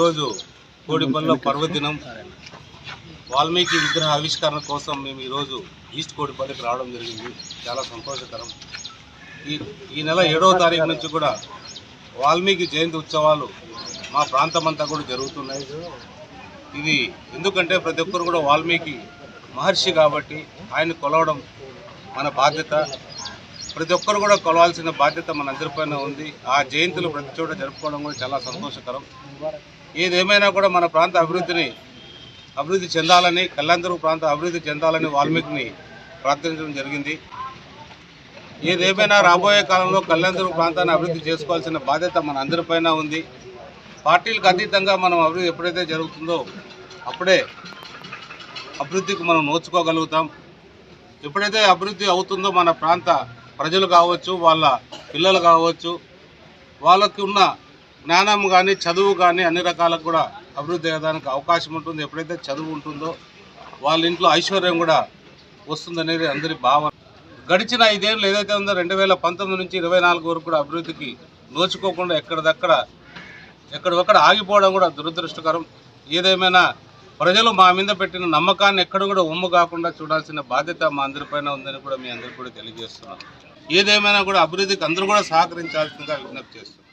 ఈరోజు కోడిపల్లిలో పర్వదినం వాల్మీకి విగ్రహ ఆవిష్కరణ కోసం మేము ఈరోజు ఈస్ట్ కోడిపల్లికి రావడం జరిగింది. చాలా సంతోషకరం. ఈ ఈ నెల ఏడవ తారీఖు నుంచి కూడా వాల్మీకి జయంతి ఉత్సవాలు మా ప్రాంతం అంతా కూడా జరుగుతున్నాయి. ఇది ఎందుకంటే ప్రతి ఒక్కరు కూడా వాల్మీకి మహర్షి కాబట్టి ఆయన కొలవడం మన బాధ్యత. ప్రతి ఒక్కరు కూడా కొలవాల్సిన బాధ్యత మన అందరిపైన ఉంది. ఆ జయంతులు ప్రతి చోట జరుపుకోవడం కూడా చాలా సంతోషకరం. ఏదేమైనా కూడా మన ప్రాంత అభివృద్ధిని అభివృద్ధి చెందాలని కళ్యాణదుర్గ ప్రాంత అభివృద్ధి చెందాలని వాల్మీకిని ప్రార్థించడం జరిగింది. ఏదేమైనా రాబోయే కాలంలో కళ్యాణదుర్గ ప్రాంతాన్ని అభివృద్ధి చేసుకోవాల్సిన బాధ్యత మన అందరిపైన ఉంది. పార్టీలకు అతీతంగా మనం అభివృద్ధి ఎప్పుడైతే జరుగుతుందో అప్పుడే అభివృద్ధికి మనం నోచుకోగలుగుతాం. ఎప్పుడైతే అభివృద్ధి అవుతుందో మన ప్రాంత ప్రజలు కావచ్చు వాళ్ళ పిల్లలు కావచ్చు వాళ్ళకి ఉన్న జ్ఞానం కానీ చదువు కానీ అన్ని రకాలకు కూడా అభివృద్ధి అయ్యేదానికి అవకాశం ఉంటుంది. ఎప్పుడైతే చదువు ఉంటుందో వాళ్ళ ఇంట్లో ఐశ్వర్యం కూడా వస్తుందనేది అందరి భావన. గడిచిన ఐదేళ్ళు ఏదైతే ఉందో రెండు వేల పంతొమ్మిది నుంచి ఇరవై నాలుగు వరకు కూడా అభివృద్ధికి నోచుకోకుండా ఎక్కడిదక్కడ ఎక్కడొక్కడ ఆగిపోవడం కూడా దురదృష్టకరం. ఏదేమైనా ప్రజలు మా మీద పెట్టిన నమ్మకాన్ని ఎక్కడ కూడా ఉమ్ము కాకుండా చూడాల్సిన బాధ్యత మా అందరిపైన ఉందని కూడా మీ అందరికీ కూడా తెలియజేస్తున్నాం ఏదేమైనా కూడా అభివృద్ధికి అందరూ కూడా సహకరించాల్సిందిగా విజ్ఞప్తి చేస్తున్నాను.